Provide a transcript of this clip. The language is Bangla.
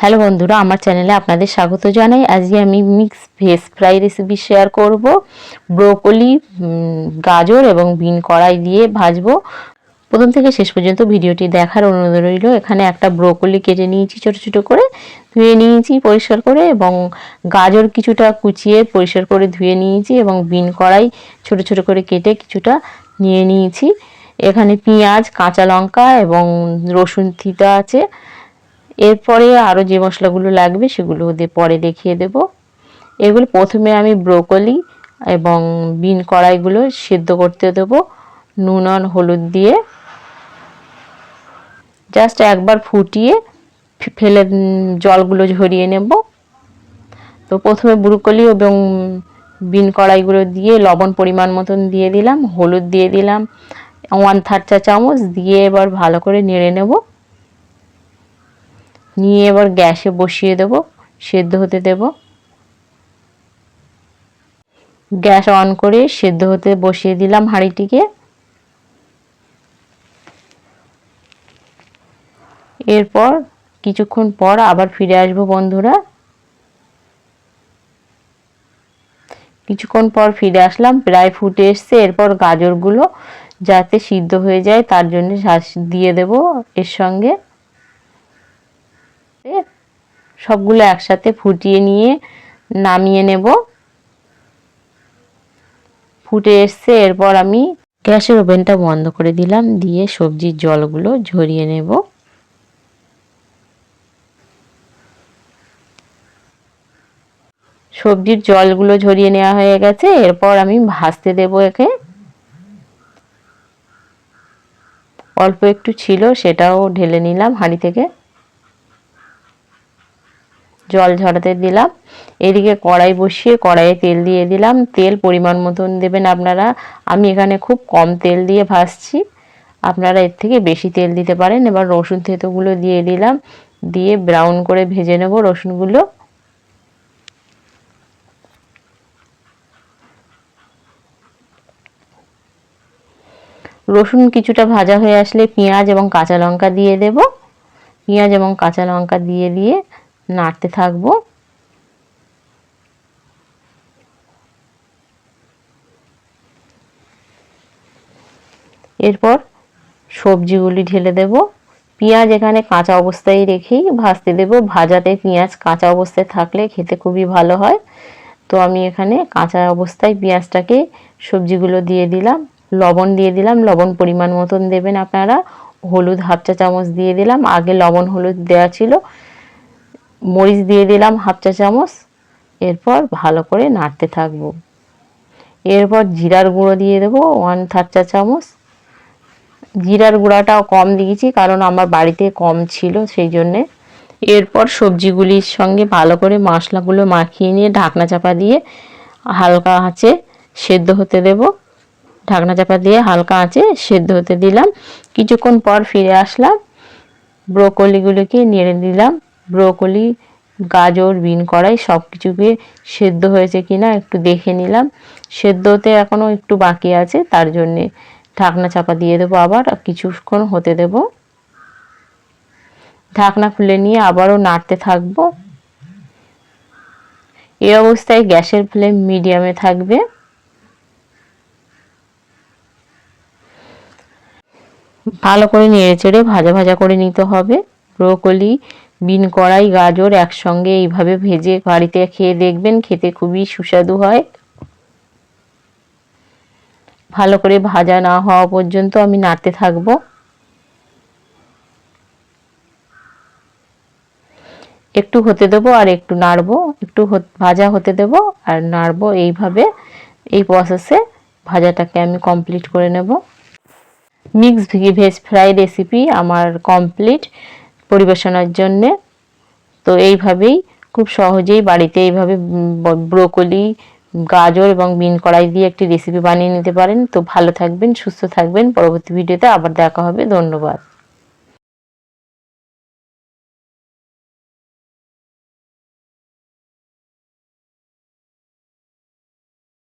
হ্যালো বন্ধুরা, আমার চ্যানেলে আপনাদের স্বাগত জানাই। আজকে আমি mix veg fry recipe share করব। ব্রোকলি গাজর এবং বিন কড়াই দিয়ে ভাজবো। প্রথম থেকে শেষ পর্যন্ত ভিডিওটি দেখার অনুরোধ রইল। এখানে একটা ব্রোকলি কেটে নিয়েছি ছোট ছোট করে, ধুয়ে নিয়েছি পরিষ্কার করে এবং গাজর কিছুটা কুচিয়ে পরিষ্কার করে ধুয়ে নিয়েছি এবং বিন কড়াই ছোট ছোট করে কেটে কিছুটা নিয়ে নিয়েছি। এখানে পেঁয়াজ, কাঁচা লঙ্কা এবং রসুন থিতা আছে। এরপরে আরও যে মশলাগুলো লাগবে সেগুলো ওদের পরে দেখিয়ে দেব। এগুলো প্রথমে আমি ব্রোকলি এবং বিন কড়াইগুলো সেদ্ধ করতে দেব। নুন আর হলুদ দিয়ে। জাস্ট একবার ফুটিয়ে ফেলে জলগুলো ঝরিয়ে নেব। তো প্রথমে ব্রোকলি এবং বিন কড়াইগুলো দিয়ে লবণ পরিমাণ মতন দিয়ে দিলাম, হলুদ দিয়ে দিলাম, ওয়ান থার্ড চা চামচ দিয়ে এবার ভালো করে নেড়ে নেব। নিয়ে এবার গ্যাসে বসিয়ে দেব, সেদ্ধ হতে দেব। গ্যাস অন করে সেদ্ধ হতে বসিয়ে দিলাম হাঁড়িটিকে। এরপর কিছুক্ষণ পর আবার ফিরে আসব বন্ধুরা। কিছুক্ষণ পর ফিরে আসলাম, প্রায় ফুটে এসছে, এরপর গাজরগুলো যাতে সিদ্ধ হয়ে যায় তার জন্য দিয়ে দেব এর সঙ্গে। সবগুলো একসাথে ফুটিয়ে নিয়ে নামিয়ে নেব। ফুটে এসছে, এরপর আমি গ্যাসের ওভেনটা বন্ধ করে দিলাম, দিয়ে সবজির জলগুলো ঝরিয়ে নেব। সবজির জলগুলো ঝরিয়ে নেওয়া হয়ে গেছে, এরপর আমি ভাজতে দেব একে। অল্প একটু ছিল, সেটাও ঢেলে নিলাম হাঁড়ি থেকে। জল ঝরাতে দিলাম। এদিকে কড়াই বসিয়ে কড়াইয়ে তেল দিয়ে দিলাম। তেল পরিমাণ মতন দেবেন আপনারা। আমি এখানে খুব কম তেল দিয়ে ভাজছি। আপনারা এর থেকে বেশি তেল দিতে পারেন। এবার রসুন থেতোগুলো দিয়ে দিলাম। দিয়ে ব্রাউন করে ভেজে নেব রসুনগুলো। রসুন কিছুটা ভাজা হয়ে আসলে পেঁয়াজ এবং কাঁচা লঙ্কা দিয়ে দেব। পেঁয়াজ এবং কাঁচা লঙ্কা দিয়ে দিয়ে নাড়তে থাকব। এরপর সবজিগুলি ঢেলে দেব। পেঁয়াজ এখানে কাঁচা অবস্থায় রেখেই ভাজতে দেব। ভাজাতে পেঁয়াজ কাঁচা অবস্থায় থাকলে খেতে খুবই ভালো হয়। তো আমি এখানে কাঁচা অবস্থায় পেঁয়াজটাকে সবজিগুলো দিয়ে দিলাম। লবণ দিয়ে দিলাম। লবণ পরিমাণ মতন দেবেন আপনারা। হলুদ হাফ চা চামচ দিয়ে দিলাম। আগে লবণ হলুদ দেওয়া ছিল। মরিচ দিয়ে দিলাম হাফ চা চামচ। এরপর ভালো করে নাড়তে থাকব। এরপর জিরার গুঁড়ো দিয়ে দেবো ওয়ান থার্ড চা চামচ। জিরার গুঁড়াটাও কম দিয়েছি কারণ আমার বাড়িতে কম ছিল সেই জন্যে। এরপর সবজিগুলির সঙ্গে ভালো করে মশলাগুলো মাখিয়ে নিয়ে ঢাকনা চাপা দিয়ে হালকা আঁচে সেদ্ধ হতে দেব। ঢাকনা চাপা দিয়ে হালকা আঁচে সেদ্ধ হতে দিলাম। কিছুক্ষণ পর ফিরে আসলাম। ব্রোকলিগুলোকে নেড়ে দিলাম। ব্রোকলি, গাজর, বিন কড়াই সব কিছুকে সেদ্ধ হয়েছে কিনা একটু দেখে নিলাম। সেদ্ধতে এখনও একটু বাকি আছে, তার জন্যে ঢাকনা চাপা দিয়ে দেবো আবার কিছুক্ষণ হতে দেব। ঢাকনা খুলে নিয়ে আবারও নাড়তে থাকব। এই অবস্থায় গ্যাসের ফ্লেম মিডিয়ামে থাকবে। ভালো করে নেড়ে চেড়ে ভাজা ভাজা করে নিতে হবে। ব্রোকলি বিন, কড়াই, গাজর একসঙ্গে এইভাবে ভেজে বাড়িতে খেয়ে দেখবেন, খেতে খুবই সুস্বাদু হয়। ভালো করে ভাজা না হওয়া পর্যন্ত আমি নাড়তে থাকব। একটু হতে দেবো আর একটু নাড়বো। একটু ভাজা হতে দেবো আর নাড়বো এইভাবে। এই প্রসেসে ভাজাটাকে আমি কমপ্লিট করে নেব। মিক্স ভেজ ফ্রাই রেসিপি আমার কমপ্লিট পরিবেশনার জন্যে। তো এইভাবেই খুব সহজেই বাড়িতে এইভাবে ব্রোকলি, গাজর এবং বিন কড়াই দিয়ে একটি রেসিপি বানিয়ে নিতে পারেন। তো ভালো থাকবেন, সুস্থ থাকবেন। পরবর্তী ভিডিওতে আবার দেখা হবে। ধন্যবাদ।